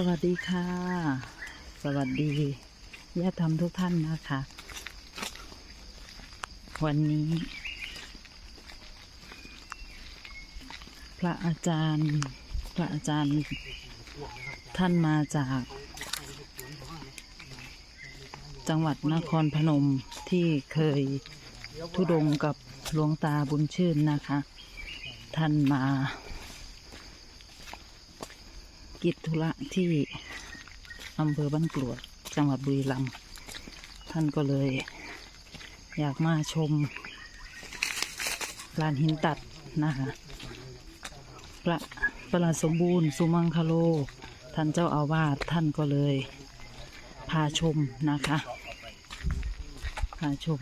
สวัสดีค่ะ สวัสดีญาติธรรมทุกท่านนะคะ วันนี้ พระอาจารย์ พระอาจารย์ท่านมาจาก จังหวัดนครพนมที่เคยทุดงกับหลวงตาบุญชื่นนะคะ ท่านมา กิจธุระที่อำเภอบ้านกรวด จังหวัดบุรีรัมย์ท่านก็เลย อยากมาชมลานหินตัดนะคะพระประหลาดสมบูรณ์สุมังคโล ท่านเจ้าอาวาสท่านก็เลย พาชมนะคะ พาชม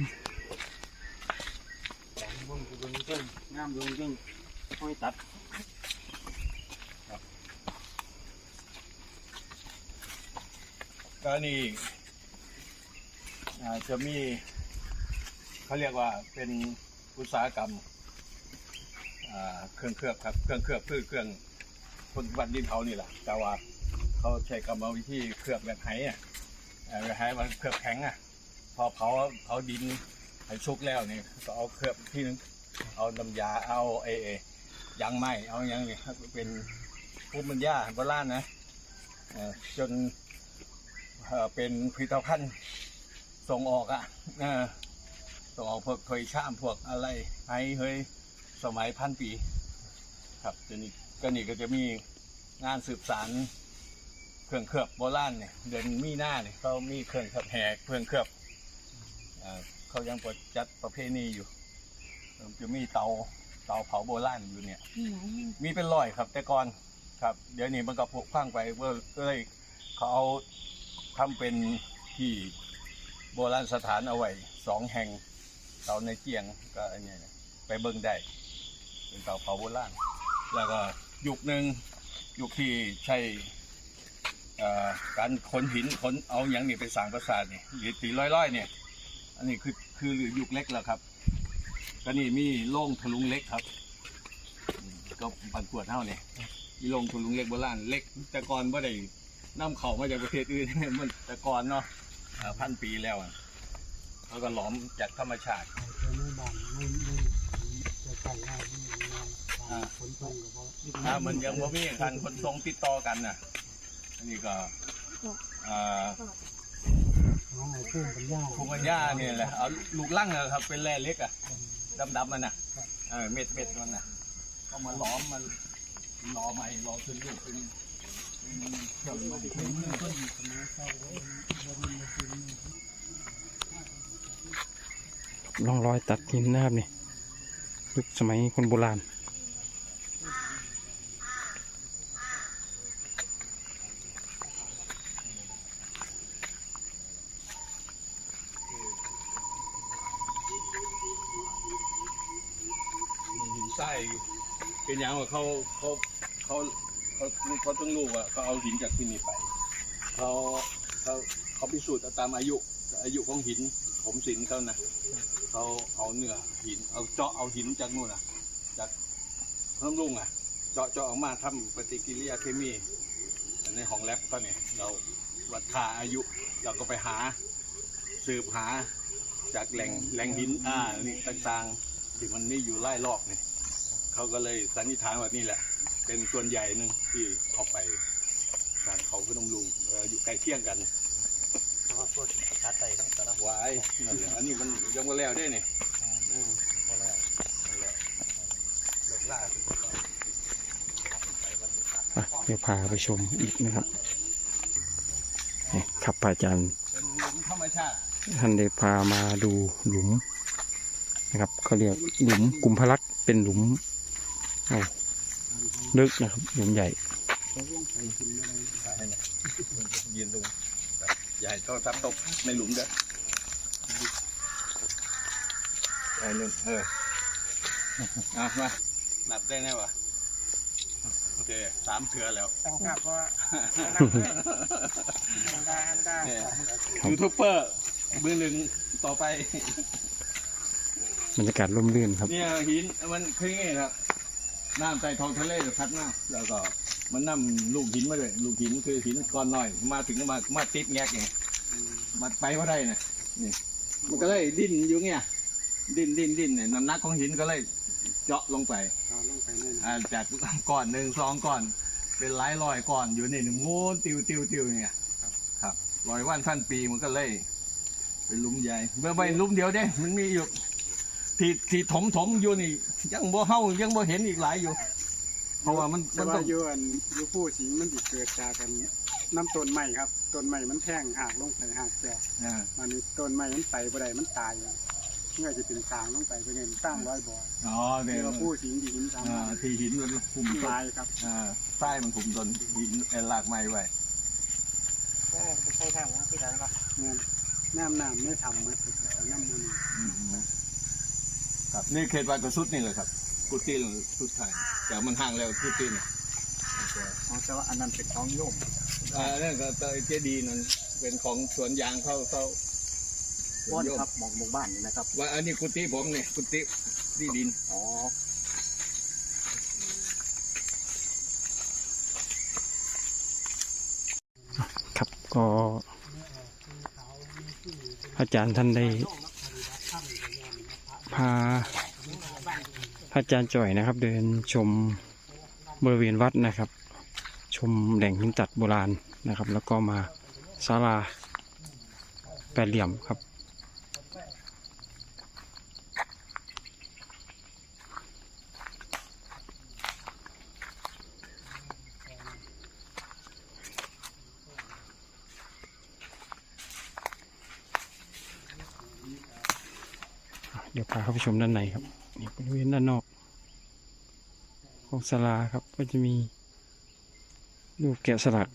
งามลงจึงห้อยตัด ก็นี่อาจะมีเขาเรียกว่าเป็นอุตสาหกรรมเครื่องเคลือบครับเครื่องเคลือบคือเครื่องคนบันดินเขานี่แหละแต่ว่าเขาใช้กรรมวิธีเคลือบแบบไหอะแบบไหมันเคลือบแข็งอะ พอเผาเผาดินให้ชุกแล้วนี่ก็เอาเคลือบที่นึงเอาน้ำยาเอาเอเอยางไหมเอาอย่างนี้ครับเป็นภูมิปัญญาโบราณนะจน เป็นผลิตภัณฑ์ส่งออกอะส่งออกพวกเคยช่ามพวกอะไรไอ้เฮ้ยสมัยพันปี ครับจะนี่ก็นี่ก็จะมีงานสืบสารเครื่องเคลือบโบราณเนี่ยเดือนมีหน้าเนี่ยเขามีเครื่องเคลือบแหกเครื่องเคลือบเอเขายังปดจัดประเพณีอยู่จะมีเตาเตาเผาโบราณอยู่เนี่ย มีเป็นร้อยครับ แต่ก่อนครับ เดี๋ยวนี้มันก็ผุพังไปเว้ยก็เลยเขาเอา ทำเป็นที่โบราณสถานเอาไว้สองแห่งเตาในเจียงก็อันเนี้ยไปเบิ่งได้เป็นเตาเผาโบราณแล้วก็ยุคหนึ่งยุคที่ใช่การขนหินขนเอาอย่างนี้ไปสร้างปราสาทนี่หรือตีร้อยๆเนี่ย อันนี้คือคือยุคเล็กแล้วครับก็นี่มีโล่งทะลุงเล็กครับ ก็ปันกวดเท่าเนี่ยมีโล่งทะลุงเล็กโบราณเล็กแต่ก่อนบ่ได้ นํเข้ามาจากประเทศอื่นมันแต่ก่อนเนาะพันปีแล้วอะเขาก็หลอมจากธรรมชาติอ่ามันยังบ่ามีการขนส่งติดต่อกันน่ะอันนี้ก็อ่าภูมิปัญญาเนี่ยแหละเอาลูกลั่งอะครับ เป็นแร่เล็กอะดำๆมันน่ะเอเม็ดเม็ดมันน่ะก็มาหล้อมมันหล้อใหม่หล้อขึ้นลูกเป็น ร่องรอยตัดหินนะครับนี่ยุคสมัยคนโบราณหินทรายอยู่เป็นอย่างว่าเขาเขาเขา เขาเขาต้องรู้ว่าเขาเอาหินจากที่นี่ไปเขาเขาเขาพิสูจน์ตามอายุ อายุของหินผมสินเขานะเขาเอาเนื้อหิน เอาเจาะเอาหินจากนู่นอะจากน้ำรุ่งอะ เจาะเจาะออกมาทำปฏิกิริยาเคมีในห้องแลบก็เนี่ยเราวัดค่าอายุ เราก็ไปหาสืบหาจากแหล่งแหล่งหินอ่านี่ต่างๆที่มันนี่อยู่ไล่รอบเนี่ยเขาก็เลยสันนิษฐานว่านี่แหละ เป็นส่วนใหญ่หนึ่งที่เอาไปทางเขาพนมลุงเอ่ออยู่ใกล้เคียงกันวายนั่นแหละอันนี้มันยังมาแล้วได้เนี่ยอืมมาแล้วมาแล้วเลิกล่าอะเดี๋ยวพาไปชมอีกนะครับนี่ครับพระอาจารย์เป็นหลุมธรรมชาติท่านได้พามาดูหลุมนะครับเขาเรียกหลุมกุมพลักษ์เป็นหลุมโอ้ ลึกนะครับหลุมใหญ่ให้เนี่ยยืนตรงอย่าให้โทรศัพท์ตกในหลุมเด้อไอ้หนึ่งเออเอามานับได้แน่วะโอเคสามเถือแล้วตั้งครับว่าได้ได้เนี่ยยูทูบเบอร์มือหนึ่งต่อไปบรรยากาศร่มรื่นครับ เนี่ยหินมันคือไงครับ น้ำใต้ท้องทะเลพัดมาแล้วก็มันนำลูกหินมาด้วยลูกหินคือหินก้อนน้อย มาถึงก็มามาติดแงกไงมันไปว่าได้นะนี่มันก็เลยดิ้นอยู่เงี้ยดิ้นดิ้นดิ้นเนี่ยน้ำหนักของหินก็เลยเจาะลงไปเอาลงไปเลยนะอ่าจากก้อนหนึ่งสองก้อน เป็นหลายร้อยก้อนอยู่นี่หนึ่งงูติวติวติวเนี่ยครับร้อยวันพันปีมันก็เลย เป็นหลุมใหญ่เมื่อไปหลุมเดียวเด้ มันมีอยู่ที่ที่ถมถมอยู่นี่ ยังบ่เฮายังบ่เห็นอีกหลายอยู่ เพราะว่ามันแต่มันว่าต้องอยู่อันอยู่ผู้สิงมันสิเกิดจากกันน้ำต้นไม้ครับต้นไม้มันแท่งหักลงไปหักแตกอ่ามันนี้ต้นไม้มันไปบ่ได้มันตายอะเมื่อจะเป็นทางลงไปเป็นเงินสร้างร้อยบ่ออ๋อเดี๋เรียยวกว่าผู้สิงที่หินสามอ่าที่หินมันคุมต้นลายครับอ่าใต้มันคุมต้นหินเอ่อรากไม้ไว้ใช่ทางที่ไหนก็ เงินน้ำน้ำไม่ทำมาสุดแล้วน้ำมันอืม ครับนี่เขตวัดกระสุดนี่เลยครับ กุฏิสุดท้ายแต่มันห่างแล้วกุฏินี่อ๋อแต่ว่าอันนั้นเป็นของโยมอ่านั่นก็เจดีย์นั่นเป็นของสวนยางเข้าเข้าบ้านครับหมองหมู่บ้านนี่นะครับ ว่าอันนี้กุฏิผมเนี่ยกุฏิที่ดินอ๋อครับก็อาจารย์ท่านได้ พาอาจารย์จ่อยนะครับ เดินชมบริเวณวัดนะครับ ชมแหล่งหินตัดโบราณนะครับ แล้วก็มาศาลาแปดเหลี่ยมครับาเข้าไปชมด้านในครับ นี่บริเวณด้านนอก ของศาลาครับก็จะมีรูปแกะสลัก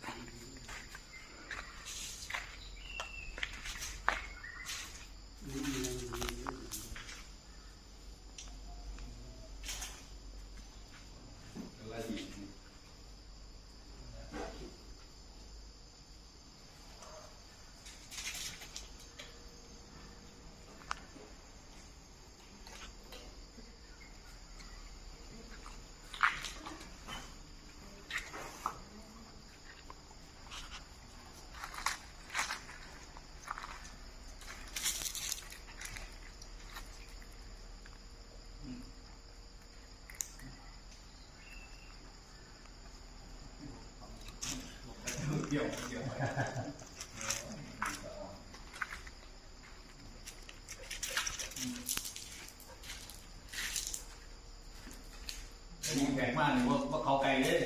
มีแขกมากว่าว่าเขาไกลเลย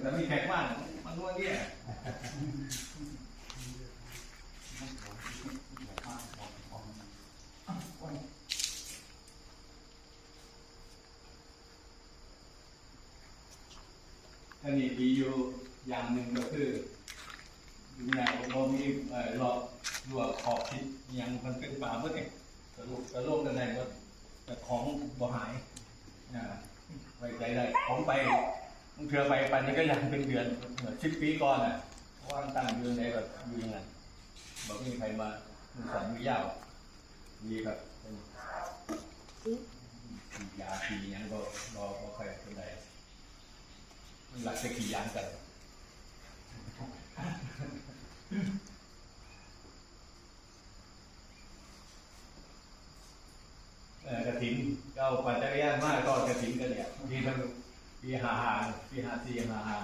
แต่มีแขกมากมันว่าเนี่ยอันนี้ดีอยู่อย่างหนึ่งก็คือ อย่างเรามีเอ่อรอบรัวขอบทิศยังมันเป็นป่าเมื่อไงสรุปกระโลกกันไหนว่าแต่ของบ่หายอ่าไว้ใจได้ผมไปมึงเถื่อไปปันนี้ก็ยังเป็นเดือนเหมือนสิบปีก่อนอะเพราะว่ามตั้งอยู่ในแบบอยู่ยังไงบอกมีใครมามือสอนมือยาวมีแบบยาขี่หยังก็รอก็ใครเป็นไรหลักจะขี่ยางกัน กระถิ่นก็เอาปัจจัยยานมากก็กระถิ่นกันเนี่ยปีทั้งปีหาหาปีหาสี่หาหา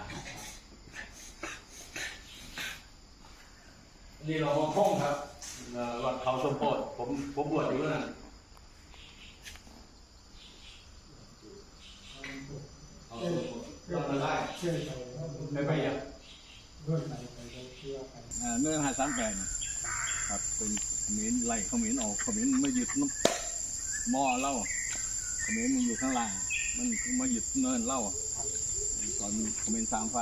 นี่เรามาพ่งครับเอ่อวัดเขาสมโพธิผมผมบวชอยู่แล้วนะเอาเรามาไล่ไม่ไปยัง อ่าเมื่อหาสามแปดครับเป็นเขมิ้นไล่เขมิ้นออกเขมิ้นไม่ยึดน้ำหม้อเหล้าคอมเขมนต์มันอยู่ข้างล่าง มันมาหยุดเนินเหล้าตอนคอมเขมนต์สามไฟ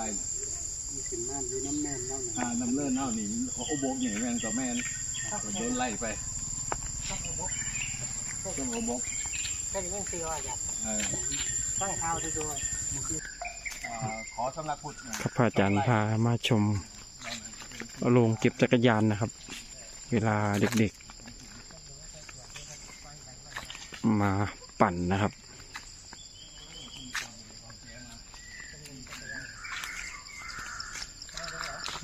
มีขึ้นมาอยู่น้ำแน่นแล้วนะอ่าน้ำเนินเหล้านี่โอ้โบกใหญ่แม่งกับแม่นก็โดนไล่ไปช่วงโอบกก็ยังซื้อว่าอยากเออตั้งเท้าด้วยอ่า ขอสพุทธครับพระอาจารย์พามาชมโรงเก็บจักรยานนะครับ เวลาเด็กๆ มาปั่นนะครับ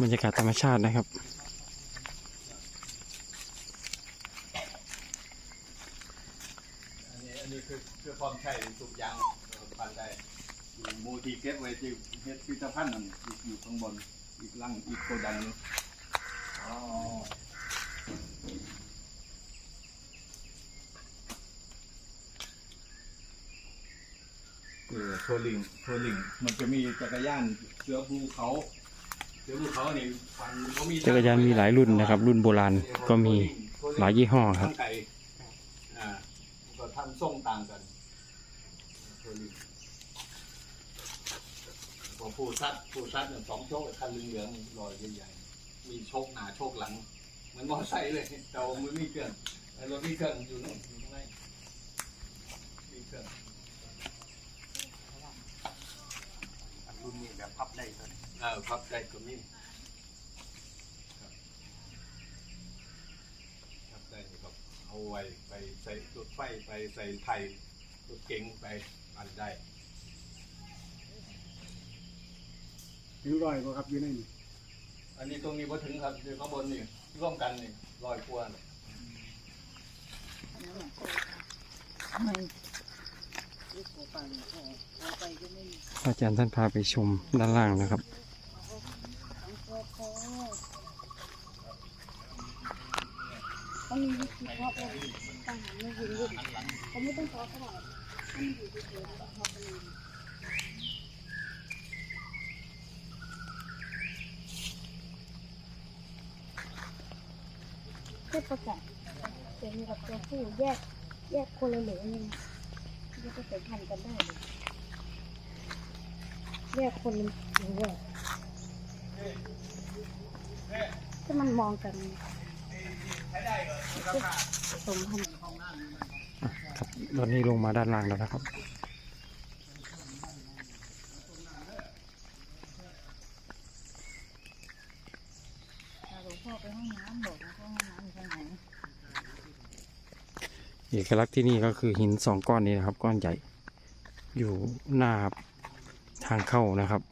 บรรยากาศธรรมชาตินะครับ เฮ็ดพิพิธภัณฑ์นั่นอยู่อยู่ข้างบนอีกลังอีกโกดังหนึงอ๋อเออโทรลิงโทรลิงมันจะมีจักรยานเสือภูเขาเสือภูเขานี่ฟันเขามีจักรยานมีหลายรุ่นนะครับ รุ่นโบราณก็มีหลายยี่ห้อครับ ทั้งไก่อ่าก็ทำทรงต่างกันโทรลิง พอผู้ซัดผู้ซัดเนี่ยสองโชคคันเหลืองๆลอยใหญ่ๆมีโชคหน้าโชคหลังเหมือนมอเตอร์ไซค์เลยแต่ว่ามันมีเครื่องไอ้รถมีเครื่องอยู่นู่นอยู่ข้างในมีเครื่องรุ่นนี้แบบพับได้ตัวนี้เออพับได้ก็มีครับพับได้ครับเอาไว้ไปใส่รถไฟไปใส่ไทยรถเก๋งไปอันได้ ถึงร้อยบ่ครับอยู่ในนี่อันนี้ตรงนี้พอถึงครับอยู่ข้างบนนี่ร่วมกันนี่ลอยกวนอาจารย์ท่านพาไปชมด้านล่างนะครับ เขามีวิธีเพาะเป็นต่างหากไม่ยิงลูกเขาไม่ต้องเพาะเขาหรอกมันอยู่ที่เฉยๆแล้วเพาะกันเองเพื่อประกาศเป็นกับตัวผู้แยกแยกคนละเหลืองนี่จะผสมพันธุ์กันได้เลยแยกคนละเหลืองถ้ามันมองกันผสมพันธุ์ตอนนี้ลงมาด้านล่างแล้วนะครับ หลวงพ่อไปห้องน้ำบอกว่าห้องน้ำอยู่ทางไหน เอกลักษณ์ที่นี่ก็คือหินสองก้อนนี้นะครับ ก้อนใหญ่ อยู่หน้าทางเข้านะครับ